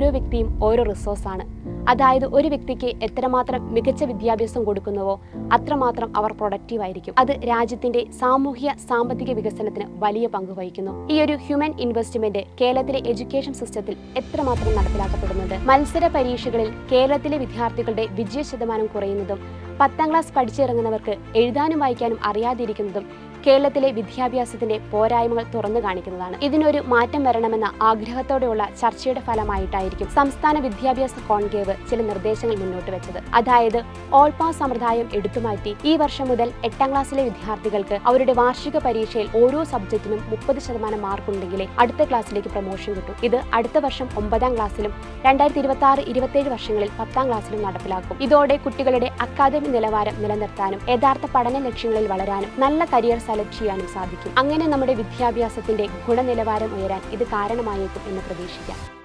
ഓരോ വ്യക്തിയും ഓരോ റിസോഴ്സാണ് അതായത് ഒരു വ്യക്തിക്ക് എത്രമാത്രം മികച്ച വിദ്യാഭ്യാസം കൊടുക്കുന്നുവോ അത്രമാത്രം അവർ പ്രൊഡക്റ്റീവ് ആയിരിക്കും. അത് രാജ്യത്തിന്റെ സാമൂഹ്യ സാമ്പത്തിക വികസനത്തിന് വലിയ പങ്ക് വഹിക്കുന്നു. ഈ ഒരു ഹ്യൂമൻ ഇൻവെസ്റ്റ്മെന്റ് കേരളത്തിലെ എഡ്യൂക്കേഷൻ സിസ്റ്റത്തിൽ എത്രമാത്രം നടപ്പിലാക്കപ്പെടുന്നുണ്ട്? മത്സര പരീക്ഷകളിൽ കേരളത്തിലെ വിദ്യാർത്ഥികളുടെ വിജയ ശതമാനം കുറയുന്നതും പത്താം ക്ലാസ് പഠിച്ചിറങ്ങുന്നവർക്ക് എഴുതാനും വായിക്കാനും അറിയാതിരിക്കുന്നതും കേരളത്തിലെ വിദ്യാഭ്യാസത്തിന്റെ പോരായ്മകൾ തുറന്നു കാണിക്കുന്നതാണ്. ഇതിനൊരു മാറ്റം വരണമെന്ന ആഗ്രഹത്തോടെയുള്ള ചർച്ചയുടെ ഫലമായിട്ടായിരിക്കും സംസ്ഥാന വിദ്യാഭ്യാസ കോൺക്ലേവ് ചില നിർദ്ദേശങ്ങൾ മുന്നോട്ട് വെച്ചത്. അതായത് ഓൾ പാസ് സമ്പ്രദായം എടുത്തുമാറ്റി ഈ വർഷം മുതൽ എട്ടാം ക്ലാസ്സിലെ വിദ്യാർത്ഥികൾക്ക് അവരുടെ വാർഷിക പരീക്ഷയിൽ ഓരോ സബ്ജക്റ്റിനും മുപ്പത് ശതമാനം മാർക്കുണ്ടെങ്കിലേ അടുത്ത ക്ലാസ്സിലേക്ക് പ്രൊമോഷൻ കിട്ടും. ഇത് അടുത്ത വർഷം ഒമ്പതാം ക്ലാസ്സിലും രണ്ടായിരത്തി ഇരുപത്തി ആറ് ഇരുപത്തേഴ് വർഷങ്ങളിൽ പത്താം ക്ലാസ്സിലും നടപ്പിലാക്കും. ഇതോടെ കുട്ടികളുടെ അക്കാദമി നിലവാരം നിലനിർത്താനും യഥാർത്ഥ പഠന ലക്ഷ്യങ്ങളിൽ വളരാനും നല്ല കരിയർ സെലക്ട് ചെയ്യാനും സാധിക്കും. അങ്ങനെ നമ്മുടെ വിദ്യാഭ്യാസത്തിന്റെ ഗുണനിലവാരം ഉയരാൻ ഇത് കാരണമായേക്കും എന്ന് പ്രതീക്ഷിക്കാം.